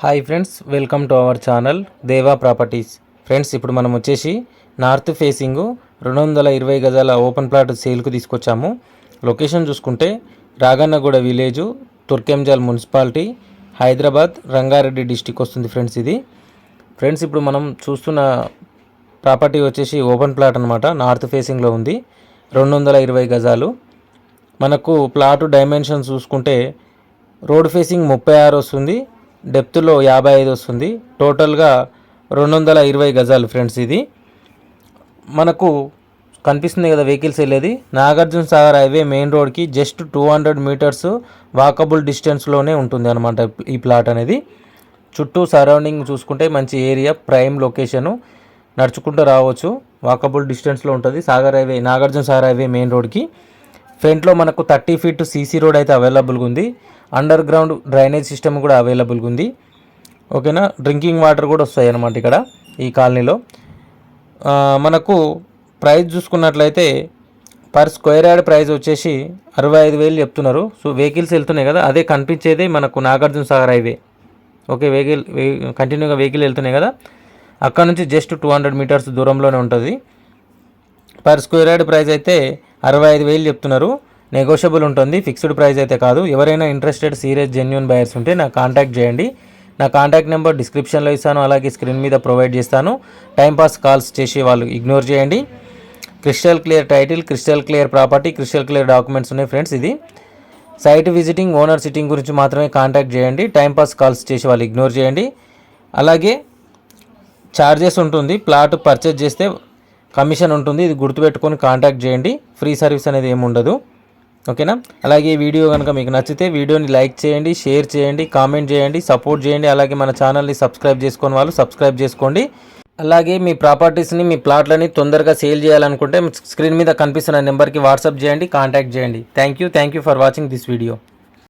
Hi friends welcome to our channel Deva properties friends ఇప్పుడు మనం వచ్చేసి నార్త్ ఫేసింగ్ రెండు వందల ఇరవై గజాల ఓపెన్ ప్లాట్ సేల్కు తీసుకొచ్చాము. లొకేషన్ చూసుకుంటే Ragannaguda village Turkayamjal municipality Hyderabad Rangareddy district వస్తుంది ఫ్రెండ్స్ ఇది. ఫ్రెండ్స్ ఇప్పుడు మనం చూస్తున్న ప్రాపర్టీ వచ్చేసి ఓపెన్ ప్లాట్ అనమాట నార్త్ ఫేసింగ్లో ఉంది. రెండు వందల ఇరవై గజాలు. మనకు ప్లాట్ డైమెన్షన్ చూసుకుంటే రోడ్ ఫేసింగ్ ముప్పై ఆరు వస్తుంది. డెప్త్లో యాభై ఐదు వస్తుంది. టోటల్గా రెండు వందల ఇరవై గజాలు ఫ్రెండ్స్ ఇది. మనకు కనిపిస్తుంది కదా వెహికల్స్ వెళ్ళేది. నాగార్జున సాగర్ హైవే మెయిన్ రోడ్కి just two hundred metres walkable డిస్టెన్స్లోనే ఉంటుంది అనమాట ఈ ప్లాట్ అనేది. చుట్టూ సరౌండింగ్ చూసుకుంటే మంచి ఏరియా ప్రైమ్ లొకేషను. నడుచుకుంటూ రావచ్చు. వాకబుల్ డిస్టెన్స్లో ఉంటుంది. Sagar highway Nagarjuna Sagar highway main రోడ్కి. ఫ్రంట్లో మనకు థర్టీ ఫీట్ సీసీ రోడ్ అయితే అవైలబుల్గా ఉంది. అండర్ గ్రౌండ్ డ్రైనేజ్ సిస్టమ్ కూడా అవైలబుల్గా ఉంది ఓకేనా? డ్రింకింగ్ వాటర్ కూడా వస్తాయి అన్నమాట ఇక్కడ ఈ కాలనీలో. మనకు ప్రైస్ చూసుకున్నట్లయితే పర్ స్క్వేర్ యార్డ్ ప్రైస్ వచ్చేసి అరవై ఐదు వేలు చెప్తున్నారు. సో వెహికల్స్ వెళ్తున్నాయి కదా అదే కనిపించేదే మనకు Nagarjuna Sagar highway. Okay vehicle కంటిన్యూగా వెహికల్ వెళ్తున్నాయి కదా. అక్కడ నుంచి జస్ట్ టూ హండ్రెడ్ మీటర్స్ దూరంలోనే ఉంటుంది. పర్ స్క్వేర్ యార్డ్ ప్రైస్ అయితే అరవై ఐదు వేలు చెప్తున్నారు. నెగోషియబుల్ ఉంటుంది ఫిక్స్డ్ ప్రైస్ అయితే కాదు. ఎవరైనా ఇంట్రెస్టెడ్ సీరియస్ జెన్యున్ బయర్స్ ఉంటే నాకు కాంటాక్ట్ చేయండి. నా కాంటాక్ట్ నెంబర్ డిస్క్రిప్షన్లో ఇస్తాను అలాగే స్క్రీన్ మీద ప్రొవైడ్ చేస్తాను. టైంపాస్ కాల్స్ చేసి వాళ్ళు ఇగ్నోర్ చేయండి. Crystal clear title crystal clear property crystal clear documents ఉన్నాయి ఫ్రెండ్స్ ఇది. సైట్ విజిటింగ్ ఓనర్ సిట్టింగ్ గురించి మాత్రమే కాంటాక్ట్ చేయండి. టైంపాస్ కాల్స్ చేసి వాళ్ళు ఇగ్నోర్ చేయండి. అలాగే ఛార్జెస్ ఉంటుంది ప్లాట్ పర్చేజ్ చేస్తే కమిషన్ ఉంటుంది ఇది గుర్తుపెట్టుకొని కాంటాక్ట్ చేయండి. ఫ్రీ సర్వీస్ అనేది ఏమి ఉండదు ఓకేనా? అలాగే ఈ వీడియో కనుక మీకు నచ్చితే వీడియోని లైక్ చేయండి షేర్ చేయండి కామెంట్ చేయండి సపోర్ట్ చేయండి అలాగే మన ఛానల్ని సబ్స్క్రైబ్ చేసుకుని వాళ్ళు సబ్స్క్రైబ్ చేసుకోండి. అలాగే మీ ప్రాపర్టీస్ని మీ ప్లాట్లని తొందరగా సేల్ చేయాలనుకుంటే స్క్రీన్ మీద కనిపిస్తున్న నెంబర్కి వాట్సాప్ చేయండి కాంటాక్ట్ చేయండి. Thank you thank you for watching this video.